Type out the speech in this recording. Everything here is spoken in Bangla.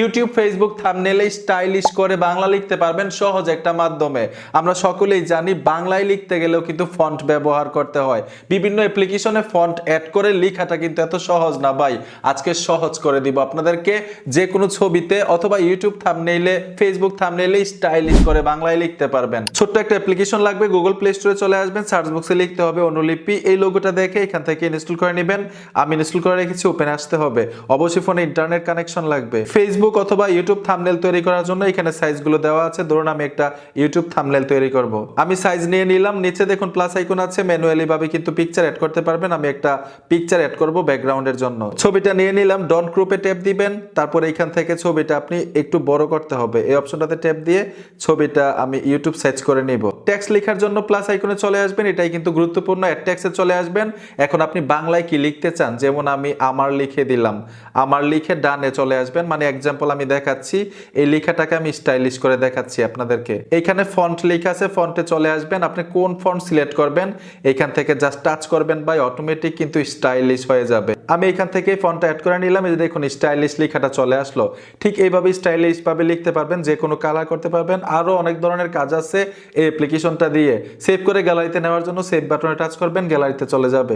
ইউটিউব, ফেসবুক থামনেলে স্টাইলিশ করে বাংলা লিখতে পারবেন সহজ একটা মাধ্যমে। আমরা সকলেই জানি বাংলায় লিখতে গেলেও কিন্তু ফন্ট ব্যবহার করতে হয়। বিভিন্ন অ্যাপ্লিকেশনে ফন্ট অ্যাড করে লেখাটা কিন্তু এত সহজ না ভাই। আজকে সহজ করে দিব আপনাদেরকে। যে কোনো ছবিতে অথবা ইউটিউব থামনেইলে, ফেসবুক থামনেইলে স্টাইলিশ করে বাংলায় লিখতে পারবেন। ছোট্ট একটা অ্যাপ্লিকেশন লাগবে গুগল প্লে স্টোরে চলে আসবেন সার্চ বক্সে লিখতে হবে অনুলিপি। এই লোগোটা দেখে এখান থেকে ইনস্টল করে নেবেন। আমি ইনস্টল করে রেখেছি ওপেন আসতে হবে। অবশ্যই ফোনে ইন্টারনেট কানেকশন লাগবে। ফেসবুক অথবা ইউটিউব থামনেল তৈরি করার জন্য এখানে সাইজগুলো দেওয়া আছে। ধরুন, আমি একটা ইউটিউব থামনেল তৈরি করব। আমি সাইজ নিয়ে নিলাম। নিচে দেখুন প্লাস আইকন আছে। ম্যানুয়ালি ভাবে কিন্তু পিকচার অ্যাড করতে পারবেন। আমি একটা পিকচার অ্যাড করব ব্যাকগ্রাউন্ডের জন্য। ছবিটা নিয়ে নিলাম। ডন গ্রুপে ট্যাপ দিবেন। তারপর এখান থেকে ছবিটা আপনি একটু বড় করতে হবে। এই অপশনটাতে ট্যাপ দিয়ে ছবিটা আমি ইউটিউব সার্চ করে নিব। টেক্সট লেখার জন্য প্লাস আইকনে চলে আসবেন, এটাই কিন্তু গুরুত্বপূর্ণ অ্যাড ট্যাক্সে চলে আসবেন। এখন আপনি বাংলায় কি লিখতে চান? যেমন আমি আমার লিখে দিলাম। আমার লিখে ডানে চলে আসবেন মানে এক্সাম্পল আমি দেখাচ্ছি। এই লেখাটাকে আমি স্টাইলিশ করে দেখাচ্ছি আপনাদেরকে। এখানে ফন্ট লেখা আছে ফন্টে চলে আসবেন। আপনি কোন ফন্ট সিলেক্ট করবেন? এখান থেকে জাস্ট টাচ করবেন বা অটোমেটিক কিন্তু স্টাইলিশ হয়ে যাবে। আমি এখান থেকে ফন্টটা অ্যাড করে নিলাম। এই দেখুন স্টাইলিশ লেখাটা চলে আসলো। ঠিক এইভাবে স্টাইলিশভাবে লিখতে পারবেন, যে কোনো কালার করতে পারবেন। আরও অনেক ধরনের কাজ আছে এই অ্যাপ্লিকেশনটা দিয়ে। সেভ করে গ্যালারিতে নেওয়ার জন্য সেভ বাটনে টাচ করবেন গ্যালারিতে চলে যাবে।